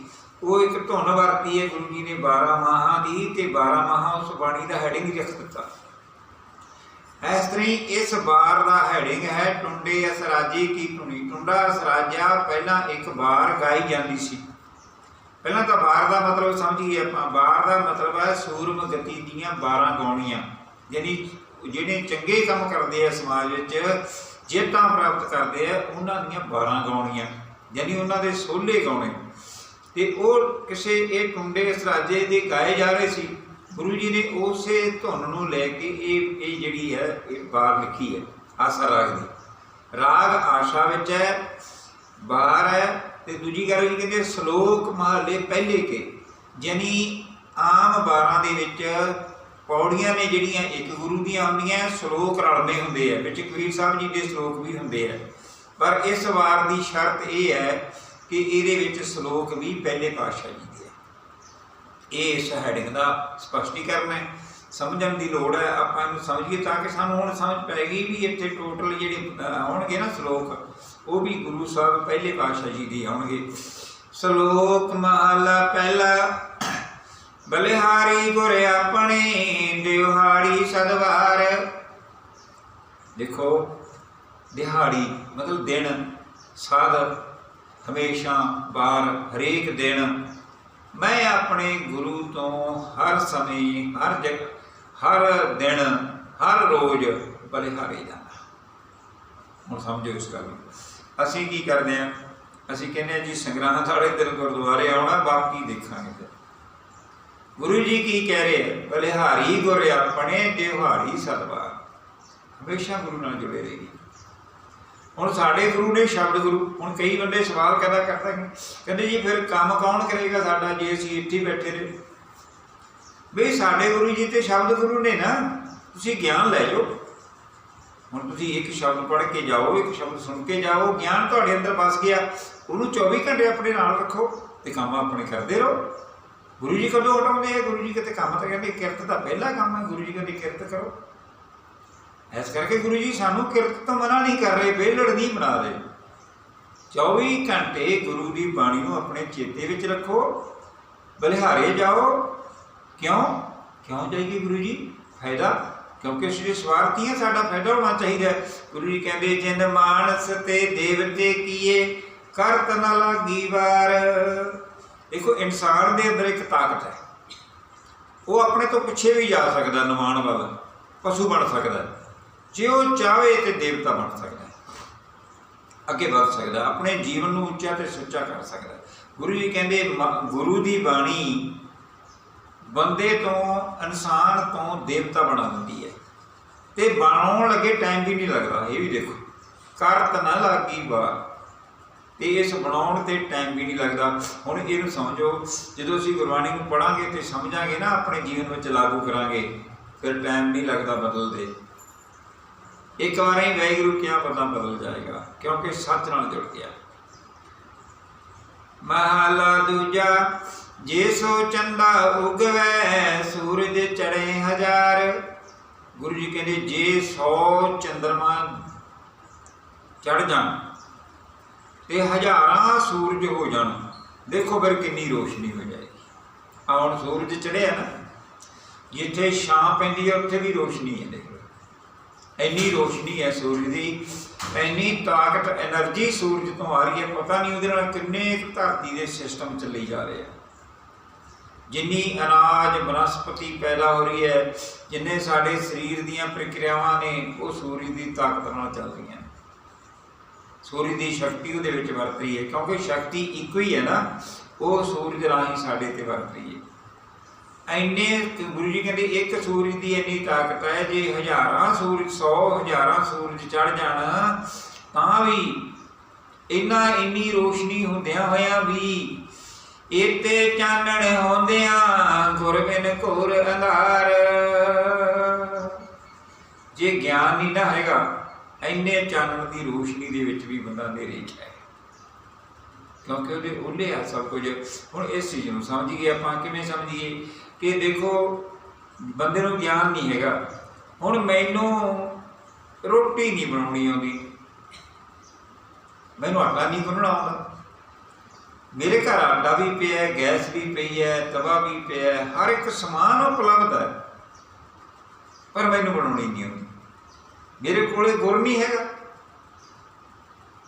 ਉਹ ਇੱਕ ਧੁਨ ਵਰਤੀ ਹੈ ਗੁਰੂ ਜੀ ਨੇ 12 ਮਾਹਾਂ ਦੀ ਤੇ 12 ਮਾਹਾਂ ਉਸ ਬਾਣੀ ਦਾ ਹੈਡਿੰਗ ਰੱਖ ਦਿੱਤਾ। ਇਸ ਤਰ੍ਹਾਂ ਹੀ ਇਸ ਬਾਰ ਦਾ ਹੈਡਿੰਗ ਹੈ ਟੁੰਡੇ ਅਸਰਾਜੇ ਕੀ ਧੁਨੀ। ਟੁੰਡਾ ਅਸਰਾਜਾ ਪਹਿਲਾਂ ਇੱਕ ਬਾਰ ਗਾਈ ਜਾਂਦੀ ਸੀ। ਪਹਿਲਾਂ ਤਾਂ ਵਾਰ ਦਾ ਮਤਲਬ ਸਮਝੀਏ ਆਪਾਂ, ਵਾਰ ਦਾ ਮਤਲਬ ਹੈ ਸੂਰਮ ਗਤੀ ਦੀਆਂ 12 ਗੌਣੀਆਂ ਯਾਨੀ ਜਿਹੜੇ ਚੰਗੇ ਕੰਮ ਕਰਦੇ ਆ ਸਮਾਜ ਵਿੱਚ ਜੇਤਾਂ ਪ੍ਰਾਪਤ ਕਰਦੇ ਆ, ਉਹਨਾਂ ਦੀਆਂ 12 ਗੌਣੀਆਂ ਯਾਨੀ ਉਹਨਾਂ ਦੇ ਸੋਲੇ ਗਾਉਣੇ। ਤੇ ਉਹ ਕਿਸੇ ਇਹ ਟੁੰਡੇ ਇਸ ਦੇ ਗਾਏ ਜਾ ਰਹੇ ਸੀ, ਗੁਰੂ ਜੀ ਨੇ ਉਸੇ ਧੁਨ ਨੂੰ ਲੈ ਕੇ ਇਹ ਇਹ ਜਿਹੜੀ ਹੈ, ਇਹ ਬਾਰ ਲਿਖੀ ਹੈ, ਆਸਾ ਰਾਗ ਦੀ। ਰਾਗ ਆਸ਼ਾ ਵਿੱਚ ਹੈ ਬਾਹਰ ਹੈ ਤੇ ਦੂਜੀ ਗੱਲ ਇਹ ਕਹਿੰਦੇ ਸ਼ਲੋਕ ਮਹੱਲੇ ਪਹਿਲੇ ਕੇ, ਯਾਨੀ ਆਮ 12 ਦੇ ਵਿੱਚ ਪੌੜੀਆਂ ਨੇ ਜਿਹੜੀਆਂ ਇੱਕ ਗੁਰੂ ਦੀਆਂ ਆਉਂਦੀਆਂ ਸ਼ਲੋਕ ਰਲਦੇ ਹੁੰਦੇ ਆ। ਵਿੱਚ ਕਬੀਰ ਸਾਹਿਬ ਜੀ ਦੇ ਸ਼ਲੋਕ ਵੀ ਹੁੰਦੇ ਆ। ਪਰ ਇਸ ਵਾਰ ਦੀ ਸ਼ਰਤ ਇਹ ਹੈ ਕਿ ਇਹਦੇ ਵਿੱਚ ਸ਼ਲੋਕ ਵੀ ਪਹਿਲੇ ਪਾਤਸ਼ਾਹ ਜੀ ਦੇ ਆ। ਇਹ ਇਸ ਹੈਡਿੰਗ ਦਾ ਸਪਸ਼ਟੀਕਰਨ ਹੈ। ਸਮਝਣ ਦੀ ਲੋੜ ਹੈ, ਆਪਾਂ ਇਹਨੂੰ ਸਮਝੀਏ ਤਾਂ ਕਿ ਸਾਨੂੰ ਹੁਣ ਸਮਝ ਪੈਗੀ ਵੀ ਇੱਥੇ ਟੋਟਲ ਜਿਹੜੇ ਆਉਣਗੇ ਨਾ ਸ਼ਲੋਕ ਉਹ ਵੀ ਗੁਰੂ ਸਾਹਿਬ ਪਹਿਲੇ ਪਾਤਸ਼ਾਹ ਜੀ ਦੇ ਆਉਣਗੇ। ਸ਼ਲੋਕ ਮਹਲਾ ਪਹਿਲਾ, ਬਲਿਹਾਰੀ ਗੁਰ ਆਪਣੇ, ਦਿਹਾੜੀ ਸਦਵਾਰ। ਦੇਖੋ, ਦਿਹਾੜੀ ਮਤਲਬ ਦਿਨ, ਸਾਧ ਹਮੇਸ਼ਾ ਬਾਰ ਹਰੇਕ ਦਿਨ। ਮੈਂ ਆਪਣੇ ਗੁਰੂ ਤੋਂ ਹਰ ਸਮੇਂ, ਹਰ ਜਗ, ਹਰ ਦਿਨ, ਹਰ ਰੋਜ਼ ਬਲਿਹਾਰੇ ਜਾਂਦਾ। ਹੁਣ ਸਮਝੋ ਇਸ ਗੱਲ ਨੂੰ। ਅਸੀਂ ਕੀ ਕਰਦੇ ਹਾਂ ਅਸੀਂ ਕਹਿੰਦੇ ਹਾਂ ਜੀ ਸੰਗਰਾਹਾਂ ਵਾਲੇ ਦਿਨ ਗੁਰਦੁਆਰੇ ਆਉਣਾ, ਬਾਕੀ ਦੇਖਾਂਗੇ ਫਿਰ। ਗੁਰੂ ਜੀ ਕੀ ਕਹਿ ਰਹੇ ਹੈ ਬਲਿਹਾਰੀ ਗੁਰ ਆਪਣੇ ਦਿਹਾੜੀ ਸਦਵਾ ਹਮੇਸ਼ਾ ਗੁਰੂ ਨਾਲ ਜੁੜੇ ਰਹੀ ਹੁਣ ਸਾਡੇ ਗੁਰੂ ਨੇ ਸ਼ਬਦ ਗੁਰੂ, ਹੁਣ ਕਈ ਬੰਦੇ ਸਵਾਲ ਕਰਦਾ ਕਰਦਾ ਕਹਿੰਦੇ ਜੀ, ਫਿਰ ਕੰਮ ਕੌਣ ਕਰੇਗਾ ਸਾਡਾ ਜੇ ਅਸੀਂ ਇੱਥੇ ਬੈਠੇ ਰਹੇ? ਵੀ ਸਾਡੇ ਗੁਰੂ ਜੀ ਤੇ ਸ਼ਬਦ ਗੁਰੂ ਨੇ ਨਾ, ਤੁਸੀਂ ਗਿਆਨ ਲੈ ਜਾਓ। ਹੁਣ ਤੁਸੀਂ ਇੱਕ ਸ਼ਬਦ ਪੜ੍ਹ ਕੇ ਜਾਓ, ਇੱਕ ਸ਼ਬਦ ਸੁਣ ਕੇ ਜਾਓ, ਗਿਆਨ ਤੁਹਾਡੇ ਅੰਦਰ ਵਸ ਗਿਆ, ਉਹਨੂੰ 24 ਘੰਟੇ ਆਪਣੇ ਨਾਲ ਰੱਖੋ ਤੇ ਕੰਮ ਆਪਣੇ ਕਰਦੇ ਰਹੋ। ਗੁਰੂ ਜੀ ਕਦੋਂ ਹਟਾਉਂਦੇ ਆ? ਗੁਰੂ ਜੀ ਕਿਤੇ ਕੰਮ ਤਾਂ ਕਹਿੰਦੇ ਕਿਰਤ ਦਾ ਪਹਿਲਾ ਕੰਮ ਹੈ ਗੁਰੂ ਜੀ ਕਹਿੰਦੇ ਕਿਰਤ ਕਰੋ। ਇਸ ਕਰਕੇ ਗੁਰੂ ਜੀ ਸਾਨੂੰ ਕਿਰਤ ਤੋਂ ਮਨਾ ਨਹੀਂ ਕਰ ਰਹੇ, ਵਿਹਲੜ ਨਹੀਂ ਬਣਾ ਰਹੇ। 24 ਘੰਟੇ ਗੁਰੂ ਦੀ ਬਾਣੀ ਨੂੰ ਆਪਣੇ ਚੇਤੇ ਵਿੱਚ ਰੱਖੋ, ਬਲਿਹਾਰੇ ਜਾਓ। ਕਿਉਂ? ਕਿਉਂ ਜਾਈਏ ਗੁਰੂ ਜੀ? ਫਾਇਦਾ ਕਿਉਂਕਿ ਸ਼੍ਰੀ ਸਵਾਰਥੀ ਸਾਡਾ ਫਾਇਦਾ ਹੋਣਾ ਚਾਹੀਦਾ ਗੁਰੂ ਜੀ ਕਹਿੰਦੇ, ਜਿਨ ਮਾਨਸ ਤੇ ਦੇਵਤੇ ਕੀਏ ਕਰਤ ਨ ਲਾਗੀ ਵਾਰ। ਦੇਖੋ, ਇਨਸਾਨ ਦੇ ਅੰਦਰ ਇੱਕ ਤਾਕਤ ਹੈ। ਉਹ ਆਪਣੇ ਤੋਂ ਪਿੱਛੇ ਵੀ ਜਾ ਸਕਦਾ ਨਿਮਾਣ ਵੱਲ। ਪਸ਼ੂ ਬਣ ਸਕਦਾ ਜੇ ਉਹ ਚਾਹੇ ਤੇ ਦੇਵਤਾ ਬਣ ਸਕਦਾ ਅੱਗੇ ਵਧ ਸਕਦਾ ਆਪਣੇ ਜੀਵਨ ਨੂੰ ਉੱਚਾ ਤੇ ਸੁੱਚਾ ਕਰ ਸਕਦਾ ਗੁਰੂ ਜੀ ਕਹਿੰਦੇ, ਮ- ਗੁਰੂ ਦੀ ਬਾਣੀ ਬੰਦੇ ਤੋਂ, ਇਨਸਾਨ ਤੋਂ ਦੇਵਤਾ ਬਣਾ ਦਿੰਦੀ ਹੈ। ਤੇ ਬਣਾਉਣ ਲੱਗੇ ਟਾਈਮ ਵੀ ਨਹੀਂ ਲੱਗਦਾ, ਇਹ ਵੀ ਦੇਖੋ। ਕਰਤ ਨਾ ਲਾਗੀ ਵਾਰ ਤੇ ਇਸ ਬਣਾਉਣ ਤੇ ਟਾਈਮ ਵੀ ਨਹੀਂ ਲੱਗਦਾ। ਹੁਣ ਇਹਨੂੰ ਸਮਝੋ, ਜਦੋਂ ਅਸੀਂ ਗੁਰਬਾਣੀ ਨੂੰ ਪੜਾਂਗੇ ਤੇ ਸਮਝਾਂਗੇ ਨਾ, ਆਪਣੇ ਜੀਵਨ ਵਿੱਚ ਲਾਗੂ ਕਰਾਂਗੇ, ਫਿਰ ਟਾਈਮ ਨਹੀਂ ਲੱਗਦਾ ਬਦਲਦੇ। ਇੱਕ ਵਾਰ ਹੀ ਵੈਗੁਰੂ ਕਿਆ ਪਤਾ ਬਦਲ ਜਾਏਗਾ, ਕਿਉਂਕਿ ਸੱਚ ਨਾਲ ਜੁੜ ਗਿਆ। ਮਹਲਾ ਦੂਜਾ ਜੇ ਸੋ ਚੰਦਾ ਉਗਵੇ, ਸੂਰਜ ਚੜੇ ਹਜ਼ਾਰ। ਗੁਰੂ ਜੀ ਕਹਿੰਦੇ, ਜੇ 100 ਚੰਦਰਮਾ ਚੜ ਜਾਣ ਤੇ ਹਜ਼ਾਰਾਂ ਸੂਰਜ ਹੋ ਜਾਣ, ਦੇਖੋ ਫਿਰ ਕਿੰਨੀ ਰੋਸ਼ਨੀ ਹੋ ਜਾਏਗੀ। ਆਉਣ ਸੂਰਜ ਚੜਿਆ ਨਾ, ਜਿੱਥੇ ਛਾਂ ਪੈਂਦੀ ਹੈ ਉੱਥੇ ਵੀ ਰੋਸ਼ਨੀ ਹੈ, ਦੇਖੋ। ਇੰਨੀ ਰੋਸ਼ਨੀ ਹੈ ਸੂਰਜ ਦੀ, ਇੰਨੀ ਤਾਕਤ એનર્ਜੀ ਸੂਰਜ ਤੋਂ ਆ ਰਹੀ ਹੈ, ਪਤਾ ਨਹੀਂ ਉਹਦੇ ਨਾਲ ਕਿੰਨੇ ਧਰਤੀ ਦੇ ਸਿਸਟਮ ਚੱਲੇ ਜਾ ਰਹੇ ਆ। ਜਿੰਨੀ ਅਨਾਜ ਬਨਸਪਤੀ ਪੈਦਾ ਹੋ ਰਹੀ ਹੈ, ਜਿੰਨੇ ਸਾਡੇ ਸਰੀਰ ਦੀਆਂ ਪ੍ਰਕਿਰਿਆਵਾਂ ਨੇ, ਉਹ ਸੂਰਜ ਦੀ ਤਾਕਤ ਨਾਲ ਚੱਲ ਰਹੀਆਂ ਸੂਰਜ ਦੀ ਸ਼ਕਤੀ ਉਹਦੇ ਵਿੱਚ ਵਰਤ ਰਹੀ ਹੈ, ਕਿਉਂਕਿ ਸ਼ਕਤੀ ਇੱਕੋ ਹੀ ਹੈ ਨਾ, ਉਹ ਸੂਰਜ ਰਾਹੀਂ ਸਾਡੇ ਤੇ ਵਰਤ ਰਹੀ ਹੈ। ਐਨੇ ਗੁਰੂ ਜੀ ਕਹਿੰਦੇ, ਇੱਕ ਸੂਰਜ ਦੀ ਇੰਨੀ ਤਾਕਤ ਹੈ, ਜੇ ਹਜ਼ਾਰਾਂ ਸੂਰਜ 100 ਹਜ਼ਾਰਾਂ ਸੂਰਜ ਚੜ ਜਾਣ, ਤਾਂ ਵੀ ਇੰਨਾ ਇੰਨੀ ਰੋਸ਼ਨੀ ਹੁੰਦਿਆਂ ਹੋਇਆਂ ਵੀ ਇਤੇ ਚਾਨਣ ਹੁੰਦਿਆਂ ਗੁਰ ਬਿਨ ਘੋਰ ਅੰਧਾਰ। ਜੇ ਗਿਆਨ ਨਹੀਂ ਨਾ ਹੈਗਾ, ਇੰਨੇ ਚਾਨਣ ਦੀ ਰੋਸ਼ਨੀ ਦੇ ਵਿੱਚ ਵੀ ਬੰਦਾ ਹਨੇਰੇ 'ਚ ਹੈ। ਕਿਉਂਕਿ ਉਹਦੇ ਉਹਲੇ ਆ ਸਭ ਕੁਝ। ਹੁਣ ਇਸ ਚੀਜ਼ ਨੂੰ ਸਮਝ ਗਏ ਆਪਾਂ, ਕਿਵੇਂ ਸਮਝੀਏ? ਕਿ ਦੇਖੋ, ਬੰਦੇ ਨੂੰ ਗਿਆਨ ਨਹੀਂ ਹੈਗਾ। ਹੁਣ ਮੈਨੂੰ ਰੋਟੀ ਨਹੀਂ ਬਣਾਉਣੀ ਆਉਂਦੀ। ਮੈਨੂੰ ਆਟਾ ਨਹੀਂ ਗੁੰਨਣਾ ਆਉਂਦਾ। ਮੇਰੇ ਘਰ ਆਟਾ ਵੀ ਪਿਆ ਹੈ, ਗੈਸ ਵੀ ਪਈ ਹੈ, ਤਵਾ ਵੀ ਪਿਆ ਹੈ, ਹਰ ਇੱਕ ਸਮਾਨ ਉਪਲਬਧ ਹੈ। ਪਰ ਮੈਨੂੰ ਬਣਾਉਣੀ ਨਹੀਂ ਆਉਂਦੀ। ਮੇਰੇ ਕੋਲੇ ਗੁਰ ਨਹੀਂ ਹੈਗਾ।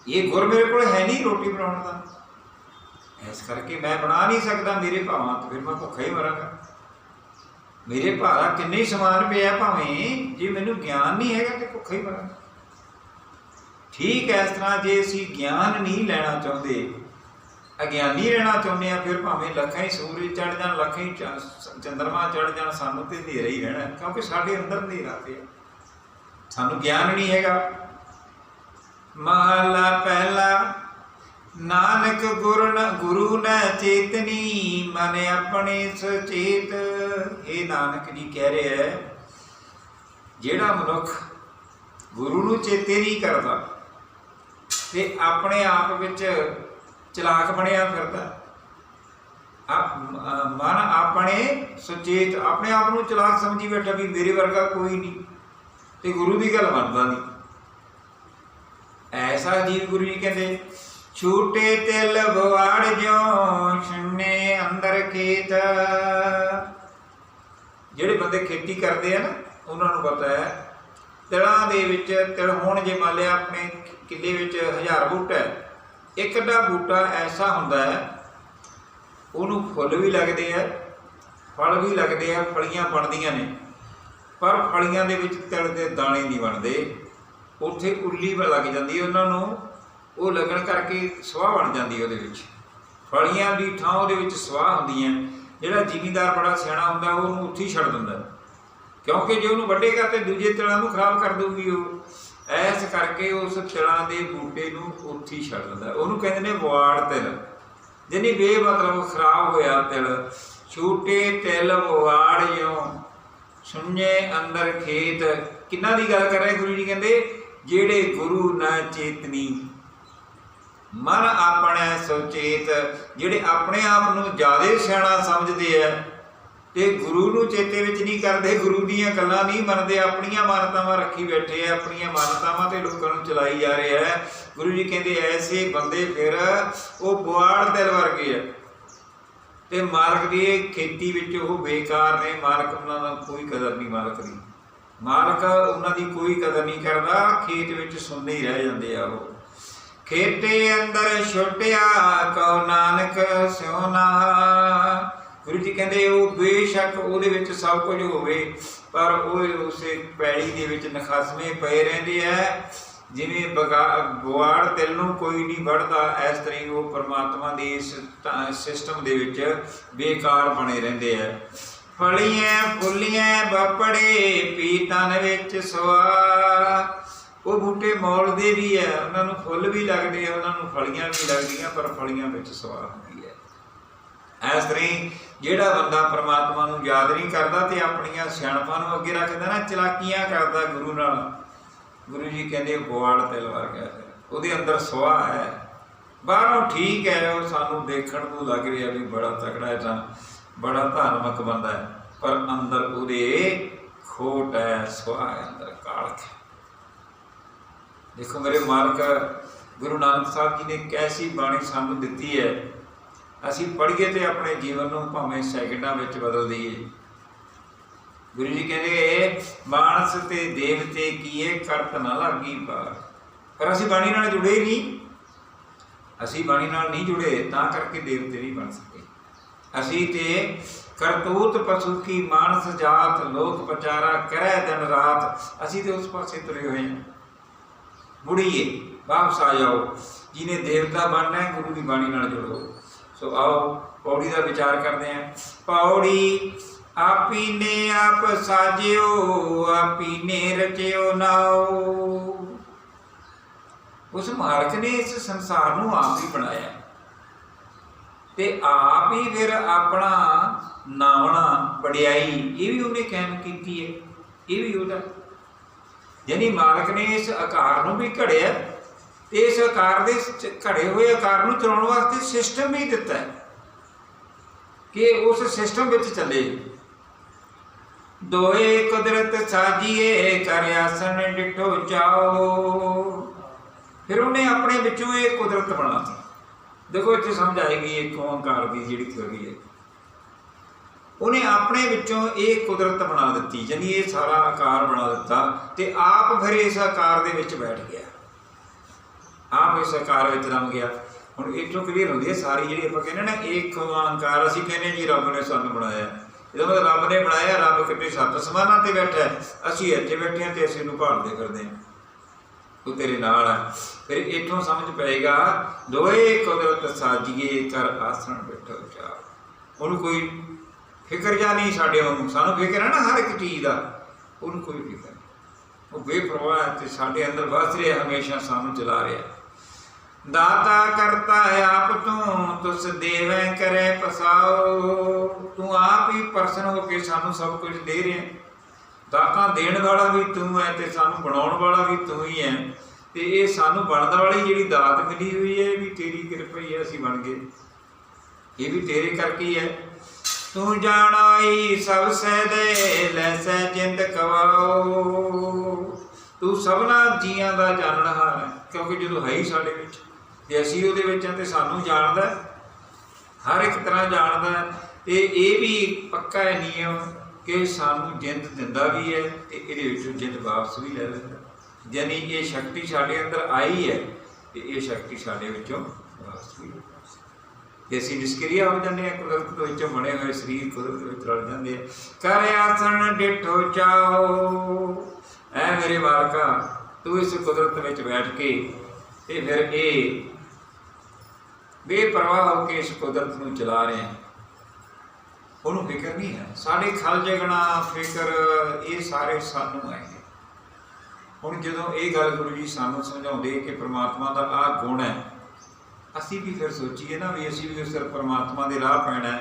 ਇਹ ਗੁਰ ਮੇਰੇ ਕੋਲ ਹੈ ਨਹੀਂ ਰੋਟੀ ਬਣਾਉਣ ਦਾ। ਇਸ ਕਰਕੇ ਮੈਂ ਬਣਾ ਨਹੀਂ ਸਕਦਾ, ਮੇਰੇ ਭਾਵਾਂ ਤੋਂ ਫਿਰ ਮੈਂ ਭੁੱਖਾ ਹੀ ਮਰਾਂਗਾ ਮੇਰੇ ਭਾਰਾ ਕਿੰਨੇ ਹੀ ਸਮਾਨ ਪਿਆ ਭਾਵੇਂ ਜੇ ਮੈਨੂੰ ਗਿਆਨ ਨਹੀਂ ਹੈਗਾ ਤੇ ਭੁੱਖਾ ਹੀ ਮਰਾਂਗਾ ਠੀਕ ਹੈ, ਇਸ ਤਰ੍ਹਾਂ ਜੇ ਅਸੀਂ ਗਿਆਨ ਨਹੀਂ ਲੈਣਾ ਚਾਹੁੰਦੇ ਅਗਿਆਨੀ ਰਹਿਣਾ ਚਾਹੁੰਦੇ ਆ, ਫਿਰ ਭਾਵੇਂ ਲੱਖਾਂ ਹੀ ਸੂਰਜ ਚੜ ਜਾਣ, ਲੱਖਾਂ ਹੀ ਚੰਦਰਮਾ ਚੜ ਜਾਣ, ਸਾਨੂੰ ਤੇ ਹਨੇਰਾ ਹੀ ਰਹਿਣਾ ਕਿਉਂਕਿ ਸਾਡੇ ਅੰਦਰ ਹਨੇਰਾ ਪਿਆ। ਸਾਨੂੰ ਗਿਆਨ ਨਹੀਂ ਹੈਗਾ। ਮਹਲਾ ਪਹਿਲਾ, ਨਾਨਕ ਗੁਰੂ ਨ ਗੁਰੂ ਨ ਚੇਤਨੀ, ਮਨ ਆਪਣੇ ਸੁਚੇਤ। ਇਹ ਨਾਨਕ ਜੀ ਕਹਿ ਰਿਹਾ ਹੈ, ਜਿਹੜਾ ਮਨੁੱਖ ਗੁਰੂ ਨੂੰ ਚੇਤੇ ਨਹੀਂ ਕਰਦਾ, ਤੇ ਆਪਣੇ ਆਪ ਵਿੱਚ ਚਲਾਕ ਬਣਿਆ ਫਿਰਦਾ। ਮਨ ਆਪਣੇ ਸੁਚੇਤ, ਆਪਣੇ ਆਪ ਨੂੰ ਚਲਾਕ ਸਮਝੀ ਬੈਠਾ ਵੀ ਮੇਰੇ ਵਰਗਾ ਕੋਈ ਨਹੀਂ ਤੇ ਗੁਰੂ ਦੀ ਗੱਲ ਮੰਨਦਾ ਨਹੀਂ। ਐਸਾ ਜੀਵ ਗੁਰੂ ਜੀ ਕਹਿੰਦੇ, ਛੂਟੇ ਤਿਲ ਬਵਾੜ ਜੋ ਛੰਨੇ ਅੰਦਰ ਖੇਤ। ਜਿਹੜੇ ਬੰਦੇ ਖੇਤੀ ਕਰਦੇ ਆ ਨਾ, ਉਹਨਾਂ ਨੂੰ ਪਤਾ ਹੈ, ਤਿਲਾਂ ਦੇ ਵਿੱਚ, ਤਿਲ ਹੋਣ ਜੇ ਮੰਨ ਲਿਆ ਆਪਣੇ ਕਿੱਲੇ ਵਿੱਚ ਹਜ਼ਾਰ ਬੂਟਾ ਹੈ ਇੱਕ ਦਾ ਬੂਟਾ ਐਸਾ ਹੁੰਦਾ ਹੈ, ਉਹਨੂੰ ਫੁੱਲ ਵੀ ਲੱਗਦੇ ਆ, ਫਲ ਵੀ ਲੱਗਦੇ ਆ, ਫਲੀਆਂ ਬਣਦੀਆਂ ਨੇ। ਪਰ ਫਲੀਆਂ ਦੇ ਵਿੱਚ ਤਿਲ ਦੇ ਦਾਣੇ ਨਹੀਂ ਬਣਦੇ। ਉੱਥੇ ਉੱਲੀ ਲੱਗ ਜਾਂਦੀ ਹੈ ਉਹਨਾਂ ਨੂੰ, ਉਹ ਲੱਗਣ ਕਰਕੇ ਸਵਾਹ ਬਣ ਜਾਂਦੀ ਉਹਦੇ ਵਿੱਚ। ਫਲੀਆਂ ਦੀ ਥਾਂ ਉਹਦੇ ਵਿੱਚ ਸਵਾਹ ਹੁੰਦੀਆਂ ਜਿਹੜਾ ਜ਼ਿਮੀਂਦਾਰ ਬੜਾ ਸਿਆਣਾ ਹੁੰਦਾ, ਉਹਨੂੰ ਉੱਥੇ ਹੀ ਛੱਡ ਦਿੰਦਾ। ਕਿਉਂਕਿ ਜੇ ਉਹਨੂੰ ਵੱਢੇਗਾ ਤੇ ਦੂਜੇ ਤਿਲਾਂ ਨੂੰ ਖਰਾਬ ਕਰ ਦੂਗੀ ਉਹ। ਐਸ ਕਰਕੇ ਉਸ ਤਿਲਾਂ ਦੇ ਬੂਟੇ ਨੂੰ ਉੱਥੇ ਛੱਡ ਦਿੰਦਾ। ਉਹਨੂੰ ਕਹਿੰਦੇ ਨੇ ਵਾੜ ਤਿਲ। ਜਿਹਨੀ ਬੇਮਤਲਬ ਖਰਾਬ ਹੋਇਆ ਤਿਲ, ਛੂਟੇ ਤਿਲ ਵਾੜ ਜਿਉ ਸੁਣਨੇ ਅੰਦਰ ਖੇਤ। ਕਿੰਨਾ ਦੀ ਗੱਲ ਕਰ ਰਹੇ ਗੁਰੂ ਜੀ ਕਹਿੰਦੇ? ਜਿਹੜੇ ਗੁਰੂ ਨਾ ਚੇਤਨੀ, ਮਨ ਆਪਣੇ ਸੁਚੇਤ। ਜਿਹੜੇ ਆਪਣੇ ਆਪ ਨੂੰ ਜ਼ਿਆਦਾ ਸਿਆਣਾ ਸਮਝਦੇ ਆ ਤੇ ਗੁਰੂ ਨੂੰ ਚੇਤੇ ਵਿੱਚ ਨਹੀਂ ਕਰਦੇ, ਗੁਰੂ ਦੀਆਂ ਗੱਲਾਂ ਨਹੀਂ ਮੰਨਦੇ, ਆਪਣੀਆਂ ਮਾਨਤਾਵਾਂ ਰੱਖੀ ਬੈਠੇ ਆ, ਆਪਣੀਆਂ ਮਾਨਤਾਵਾਂ ਤੇ ਲੋਕਾਂ ਨੂੰ ਚਲਾਈ ਜਾ ਰਹੇ ਹੈ। ਗੁਰੂ ਜੀ ਕਹਿੰਦੇ, ਐਸੇ ਬੰਦੇ ਫਿਰ ਉਹ ਬੁਆੜ ਦਿਲ ਵਰਗੇ ਆ। ਤੇ ਮਾਲਕ ਦੀ ਖੇਤੀ ਵਿੱਚ ਉਹ ਬੇਕਾਰ ਨੇ, ਮਾਲਕ ਉਹਨਾਂ ਦਾ ਕੋਈ ਕਦਰ ਨਹੀਂ ਮਾਲਕ ਦੀ। ਮਾਲਕ ਉਹਨਾਂ ਦੀ ਕੋਈ ਕਦਰ ਨਹੀਂ ਕਰਦਾ, ਖੇਤ ਵਿੱਚ ਸੁੰਨੇ ਹੀ ਰਹਿ ਜਾਂਦੇ ਆ ਉਹ। ਖੇਤੇ ਅੰਦਰ ਛੁੱਟਿਆ ਕਉ ਨਾਨਕ ਸਿਉਨਾ ਗੁਰੂ ਜੀ ਕਹਿੰਦੇ ਉਹ ਬੇਸ਼ੱਕ ਉਹਦੇ ਵਿੱਚ ਸਭ ਕੁਝ ਹੋਵੇ, ਪਰ ਉਹ ਉਸੇ ਪੈੜੀ ਦੇ ਵਿੱਚ ਨਖਸਮੇ ਪਏ ਰਹਿੰਦੇ ਆ। ਜਿਵੇਂ ਬਗਾ- ਬੁਆੜ ਤਿਲ ਨੂੰ ਕੋਈ ਨਹੀਂ ਵੜਦਾ ਇਸ ਤਰ੍ਹਾਂ ਹੀ ਉਹ ਪਰਮਾਤਮਾ ਦੇ ਇਸ ਸਿਸਟਮ ਦੇ ਵਿੱਚ ਬੇਕਾਰ ਬਣੇ ਰਹਿੰਦੇ ਆ। ਫਲੀਆਂ ਫੁੱਲੀਆਂ ਬਾਪੜੇ ਪੀਤਨ ਵਿੱਚ ਸਵਾ ਉਹ ਬੂਟੇ ਮੌਲਦੇ ਵੀ ਹੈ ਉਹਨਾਂ ਨੂੰ ਫੁੱਲ ਵੀ ਲੱਗਦੇ ਆ, ਉਹਨਾਂ ਨੂੰ ਫਲੀਆਂ ਵੀ ਲੱਗਦੀਆਂ, ਪਰ ਫਲੀਆਂ ਵਿੱਚ ਸਵਾ ਹੁੰਦੀ ਹੈ ਇਸ ਤਰ੍ਹਾਂ ਹੀ ਜਿਹੜਾ ਬੰਦਾ ਪਰਮਾਤਮਾ ਨੂੰ ਯਾਦ ਨਹੀਂ ਕਰਦਾ ਤੇ ਆਪਣੀਆਂ ਸਿਆਣਪਾਂ ਨੂੰ ਅੱਗੇ ਰੱਖਦਾ ਨਾ, ਚਲਾਕੀਆਂ ਕਰਦਾ ਗੁਰੂ ਨਾਲ। ਗੁਰੂ ਜੀ ਕਹਿੰਦੇ ਬਵਾੜ ਤਿਲ ਵਰਗਾ ਹੈ ਉਹਦੇ ਅੰਦਰ ਸੁਆਹ ਹੈ। ਬਾਹਰੋਂ ਠੀਕ ਹੈ, ਉਹ ਸਾਨੂੰ ਦੇਖਣ ਨੂੰ ਲੱਗ ਰਿਹਾ ਵੀ ਬੜਾ ਤਕੜਾ ਹੈ ਤਾਂ ਬੜਾ ਧਾਰਮਿਕ ਬੰਦਾ ਹੈ। ਪਰ ਅੰਦਰ ਉਹਦੇ ਖੋਟ ਹੈ, ਸੁਆਹ ਹੈ ਅੰਦਰ, ਕਾਲਖ ਹੈ। ਦੇਖੋ ਮੇਰੇ ਮਾਲਕ ਗੁਰੂ ਨਾਨਕ ਸਾਹਿਬ ਜੀ ਨੇ ਕੈਸੀ ਬਾਣੀ ਸਾਨੂੰ ਦਿੱਤੀ ਹੈ। ਅਸੀਂ ਪੜ੍ਹੀਏ ਤੇ ਆਪਣੇ ਜੀਵਨ ਨੂੰ ਭਾਵੇਂ ਸੈਕਿੰਡਾਂ ਵਿੱਚ ਬਦਲ ਦਈਏ। ਗੁਰੂ ਜੀ ਕਹਿੰਦੇ, ਮਾਨਸ ਤੇ ਦੇਵਤੇ ਕੀਏ ਕਰਤ ਨਾ ਲਾਗੀ ਪਾਰ ਪਰ ਅਸੀਂ ਬਾਣੀ ਨਾਲ ਜੁੜੇ ਹੀ ਨਹੀਂ। ਅਸੀਂ ਬਾਣੀ ਨਾਲ ਨਹੀਂ ਜੁੜੇ, ਤਾਂ ਕਰਕੇ ਦੇਵਤੇ ਨਹੀਂ ਬਣ ਸਕੇ। ਅਸੀਂ ਤੇ ਕਰਤੂਤ ਪਸ਼ੂ ਕੀ ਮਾਨਸ ਜਾਤ ਲੋਕ ਪਚਾਰਾ ਕਰੈ ਦਿਨ ਰਾਤ। ਅਸੀਂ ਤੇ ਉਸ ਪਾਸੇ ਤੁਰੇ ਹੋਏ ਹਾਂ। ਮੁੜੀਏ, ਵਾਪਸ ਆ ਜਾਓ। ਜਿਹਨੇ ਦੇਵਤਾ ਬਣਨਾ ਹੈ, ਗੁਰੂ ਦੀ ਬਾਣੀ ਨਾਲ ਜੁੜੋ। ਸੋ ਆਓ, ਪੌੜੀ ਦਾ ਵਿਚਾਰ ਕਰਦੇ ਹਾਂ। ਪੌੜੀ ਆਪੀ ਨੇ ਆਪ ਸਾਜਿਓ ਆਪੀ ਨੇ ਰਚਿਓ ਨਾਉ। ਉਸ ਮਾਲਕ ਨੇ ਇਸ ਸੰਸਾਰ ਨੂੰ ਆਪ ਹੀ ਬਣਾਇਆ। ਤੇ ਆਪ ਹੀ ਫਿਰ ਆਪਣਾ ਨਾਵਣਾ ਵਡਿਆਈ, ਇਹ ਵੀ ਉਹਨੇ ਕਾਇਮ ਕੀਤੀ ਹੈ। ਇਹ ਵੀ ਉਹਦਾ। ਯਾਨੀ ਮਾਲਕ ਨੇ ਇਸ ਆਕਾਰ ਨੂੰ ਵੀ ਘੜਿਆ। ਤੇ ਇਸ ਆਕਾਰ ਦੇ ਘੜੇ ਹੋਏ ਆਕਾਰ ਨੂੰ ਚਲਾਉਣ ਵਾਸਤੇ ਸਿਸਟਮ ਵੀ ਦਿੱਤਾ ਹੈ ਕਿ ਉਸ ਸਿਸਟਮ ਵਿੱਚ ਚੱਲੇ। ਦੋਏ ਕੁਦਰਤ ਸਾਜੀਏ ਕਰ ਆਸਨ ਡਿਠੋ ਚਾਓ। ਫਿਰ ਉਹਨੇ ਆਪਣੇ ਵਿੱਚੋਂ ਇਹ ਕੁਦਰਤ ਬਣਾਤੀ ਦੇਖੋ, ਇੱਥੇ ਸਮਝ ਆਏਗੀ ਇੱਕ ਓੰਕਾਰ ਦੀ ਜਿਹੜੀ ਥਿਉਰੀ ਹੈ। ਉਹਨੇ ਆਪਣੇ ਵਿੱਚੋਂ ਇਹ ਕੁਦਰਤ ਬਣਾ ਦਿੱਤੀ, ਯਾਨੀ ਇਹ ਸਾਰਾ ਆਕਾਰ ਬਣਾ ਦਿੱਤਾ ਤੇ ਆਪ ਫਿਰ ਇਸ ਆਕਾਰ ਦੇ ਵਿੱਚ ਬੈਠ ਗਿਆ। ਆਪ ਇਸ ਆਕਾਰ ਵਿੱਚ ਰਮ ਗਿਆ। ਹੁਣ ਇੱਥੋਂ ਕਲੀਅਰ ਹੁੰਦੀ ਹੈ, ਸਾਰੀ ਜਿਹੜੀ ਆਪਾਂ ਕਹਿੰਦੇ ਨਾ ਇੱਕ ਅਹੰਕਾਰ ਅਸੀਂ ਕਹਿੰਦੇ ਜੀ ਰੱਬ ਨੇ ਸਾਨੂੰ ਬਣਾਇਆ। ਇਹਦਾ ਮਤਲਬ ਰੱਬ ਨੇ ਬਣਾਇਆ, ਰੱਬ ਕਿਤੇ ਸੱਤ ਸਮਾਨਾਂ ਤੇ ਬੈਠਾ ਅਸੀਂ ਇੱਥੇ ਬੈਠੇ ਹਾਂ ਤੇ ਅਸੀਂ ਇਹਨੂੰ ਭਾਲਦੇ ਫਿਰਦੇ ਹਾਂ। ਉਹ ਤੇਰੇ ਨਾਲ ਹੈ ਫਿਰ ਇੱਥੋਂ ਸਮਝ ਪਏਗਾ ਦੋਏ ਕੁਦਰਤ ਸਾਜੀਏ ਕਰ ਆਸਣ ਬੈਠੋ ਚਾਰ ਉਹਨੂੰ ਕੋਈ ਫਿਕਰ ਜਾਂ ਨਹੀਂ ਸਾਡੇ ਵਾਂਗੂ। ਸਾਨੂੰ ਫਿਕਰ ਹੈ ਨਾ ਹਰ ਇੱਕ ਚੀਜ਼ ਦਾ। ਉਹਨੂੰ ਕੋਈ ਫਿਕਰ ਨਹੀਂ। ਉਹ ਬੇਪਰਵਾਹ ਹੈ ਤੇ ਸਾਡੇ ਅੰਦਰ ਵਸ ਰਿਹਾ, ਹਮੇਸ਼ਾ ਸਾਨੂੰ ਚਲਾ ਰਿਹਾ। ਦਾਤਾ ਕਰਤਾ ਆਪ ਤੂੰ, ਤੁਸ ਦੇਵੇਂ ਕਰੇ ਪਸਾਓ ਤੂੰ ਆਪ ਹੀ ਪਰਸਨ ਹੋ ਕੇ ਸਾਨੂੰ ਸਭ ਕੁਝ ਦੇ ਰਿਹਾ ਦਾਤਾਂ ਦੇਣ ਵਾਲਾ ਵੀ ਤੂੰ ਹੈ ਤੇ ਸਾਨੂੰ ਬਣਾਉਣ ਵਾਲਾ ਵੀ ਤੂੰ ਹੀ ਹੈ। ਤੇ ਇਹ ਸਾਨੂੰ ਬਣਨ ਵਾਲੀ ਜਿਹੜੀ ਦਾਤ ਮਿਲੀ ਹੋਈ ਹੈ, ਇਹ ਵੀ ਤੇਰੀ ਕਿਰਪਾ ਹੀ ਹੈ, ਅਸੀਂ ਬਣ ਗਏ। ਇਹ ਵੀ ਤੇਰੇ ਕਰਕੇ ਹੀ ਹੈ। ਤੂੰ ਜਾਣਾਈ ਸਭ ਸਹਿ ਦੇ ਲੈ ਸਹਿ ਜਿੰਦ ਕਵਾਓ। ਤੂੰ ਸਭਨਾ ਜੀਆਂ ਦਾ ਜਾਣਨਹਾਰ ਹੈ, ਕਿਉਂਕਿ ਜਦੋਂ ਹੈ ਹੀ ਸਾਡੇ ਵਿੱਚ। ਤੇ ਅਸੀਂ ਉਹਦੇ ਵਿੱਚ ਹਾਂ ਤੇ ਸਾਨੂੰ ਜਾਣਦਾ ਹਰ ਇੱਕ ਤਰ੍ਹਾਂ ਜਾਣਦਾ ਹੈ। ਤੇ ਇਹ ਵੀ ਪੱਕਾ ਹੈ ਨਿਯਮ ਕਿ ਸਾਨੂੰ ਜਿੰਦ ਦਿੰਦਾ ਵੀ ਹੈ ਤੇ ਇਹਦੇ ਵਿੱਚੋਂ ਜਿੰਦ ਵਾਪਸ ਵੀ ਲੈ ਲੈਂਦਾ। ਯਾਨੀ ਇਹ ਸ਼ਕਤੀ ਸਾਡੇ ਅੰਦਰ ਆਈ ਹੈ ਤੇ ਇਹ ਸ਼ਕਤੀ ਸਾਡੇ ਵਿੱਚੋਂ ਵਾਪਸ ਵੀ ਲੈ ਲੈਂਦਾ। ਤੇ ਅਸੀਂ ਨਿਸ਼ਕ੍ਰਿਆ ਹੋ ਜਾਂਦੇ ਆ ਕੁਦਰਤ ਦੇ ਵਿੱਚੋਂ ਬਣੇ ਹੋਏ ਸਰੀਰ ਕੁਦਰਤ ਵਿੱਚ ਰਲ ਜਾਂਦੇ ਆ। ਕਰ ਆਸਣ ਡਿਠੋ ਚਾਓ ਐ ਮੇਰੇ ਮਾਲਕਾ, ਤੂੰ ਇਸ ਕੁਦਰਤ ਵਿੱਚ ਬੈਠ ਕੇ ਤੇ ਫਿਰ ਇਹ ਬੇਪਰਵਾਹ ਹੋ ਕੇ ਇਸ ਕੁਦਰਤ ਨੂੰ ਚਲਾ ਰਹੇ ਹਾਂ। ਉਹਨੂੰ ਫਿਕਰ ਨਹੀਂ ਹੈ। ਸਾਡੇ ਖਲ ਜਗਣਾ, ਫਿਕਰ, ਇਹ ਸਾਰੇ ਸਾਨੂੰ ਹੈ ਹੁਣ ਜਦੋਂ ਇਹ ਗੱਲ ਗੁਰੂ ਜੀ ਸਾਨੂੰ ਸਮਝਾਉਂਦੇ ਕਿ ਪ੍ਰਮਾਤਮਾ ਦਾ ਆਹ ਗੁਣ ਹੈ, ਅਸੀਂ ਵੀ ਫਿਰ ਸੋਚੀਏ ਨਾ ਵੀ ਅਸੀਂ ਵੀ ਉਸ ਪਰਮਾਤਮਾ ਦੇ ਰਾਹ ਪੈਣਾ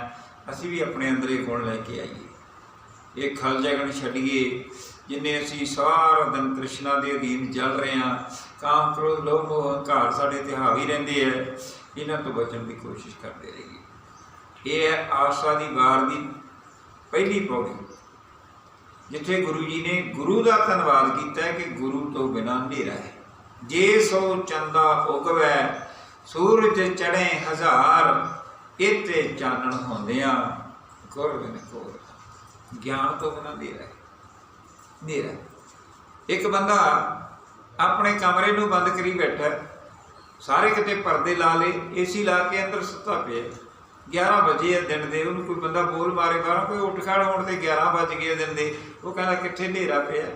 ਅਸੀਂ ਵੀ ਆਪਣੇ ਅੰਦਰ ਇਹ ਗੁਣ ਲੈ ਕੇ ਆਈਏ। ਇਹ ਖਲ ਜਗਣ ਛੱਡੀਏ, ਜਿੰਨੇ ਅਸੀਂ ਸਾਰਾ ਦਿਨ ਤ੍ਰਿਸ਼ਨਾ ਦੇ ਅਧੀਨ ਜਲ ਰਹੇ ਹਾਂ। ਕਾਮ, ਕ੍ਰੋਧ, ਲੋਭ, ਮੋਹ ਹੰਕਾਰ ਸਾਡੇ ਤੇ ਹਾਵੀ ਰਹਿੰਦੇ ਐ ਇਹਨਾਂ ਤੋਂ ਬਚਣ ਦੀ ਕੋਸ਼ਿਸ਼ ਕਰਦੇ ਰਹੀਏ। ਇਹ ਹੈ ਆਸਾ ਦੀ ਵਾਰ ਦੀ ਪਹਿਲੀ ਪੌੜੀ। ਜਿੱਥੇ ਗੁਰੂ ਜੀ ਨੇ ਗੁਰੂ ਦਾ ਧੰਨਵਾਦ ਕੀਤਾ ਕਿ ਗੁਰੂ ਤੋਂ ਬਿਨਾਂ ਹਨੇਰਾ ਹੈ। ਜੇ ਸੋ ਚੰਦਾ ਉਗਵੈ, ਸੂਰਜ ਚੜੇ ਹਜ਼ਾਰ ਇਤੇ ਚਾਨਣ ਹੁੰਦਿਆਂ ਗੁਰ ਕੋਰ ਗਿਆਨ ਤੋਂ ਬਿਨਾਂ ਹਨੇਰਾ ਹੈ। ਹਨੇਰਾ ਇੱਕ ਬੰਦਾ ਆਪਣੇ ਕਮਰੇ ਨੂੰ ਬੰਦ ਕਰੀ ਬੈਠਾ ਸਾਰੇ ਕਿਤੇ ਪਰਦੇ ਲਾ ਲੇ ਏਸੀ ਲਾ ਕੇ ਅੰਦਰ ਸੁੱਤਾ ਪਿਆ। 11 ਵਜੇ ਆ ਦਿਨ ਦੇ, ਉਹਨੂੰ ਕੋਈ ਬੰਦਾ ਬੋਲ ਮਾਰੇ ਬਾਹਰੋਂ, ਕੋਈ ਉੱਠ ਖੜ ਹੋਣ ਤੇ 11 ਵਜ ਗਏ ਦਿਨ ਦੇ। ਉਹ ਕਹਿੰਦਾ ਕਿੱਥੇ ਹਨੇਰਾ ਪਿਆ?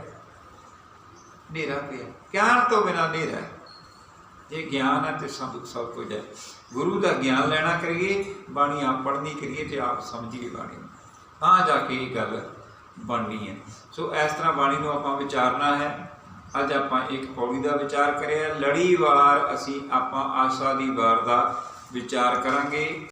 ਹਨੇਰਾ ਪਿਆ। ਗਿਆਨ ਤੋਂ ਬਿਨਾਂ ਹਨੇਰਾ ਜੇ ਗਿਆਨ ਹੈ ਤੇ ਸਭ ਸਭ ਕੁਝ ਹੈ। ਗੁਰੂ ਦਾ ਗਿਆਨ ਲੈਣਾ ਕਰੀਏ ਬਾਣੀ ਆਪ ਪੜ੍ਹਨੀ ਕਰੀਏ ਤੇ ਆਪ ਸਮਝੀਏ ਬਾਣੀ ਨੂੰ। ਤਾਂ ਜਾ ਕੇ ਇਹ ਗੱਲ ਬਣਨੀ ਹੈ। ਸੋ ਇਸ ਤਰ੍ਹਾਂ ਬਾਣੀ ਨੂੰ ਆਪਾਂ ਵਿਚਾਰਨਾ ਹੈ। ਅੱਜ ਆਪਾਂ ਇੱਕ ਪੌੜੀ ਦਾ ਵਿਚਾਰ ਕਰਿਆ ਲੜੀਵਾਰ ਅਸੀਂ ਆਪਾਂ ਆਸਾ ਦੀ ਵਾਰ ਦਾ ਵਿਚਾਰ ਕਰਾਂਗੇ।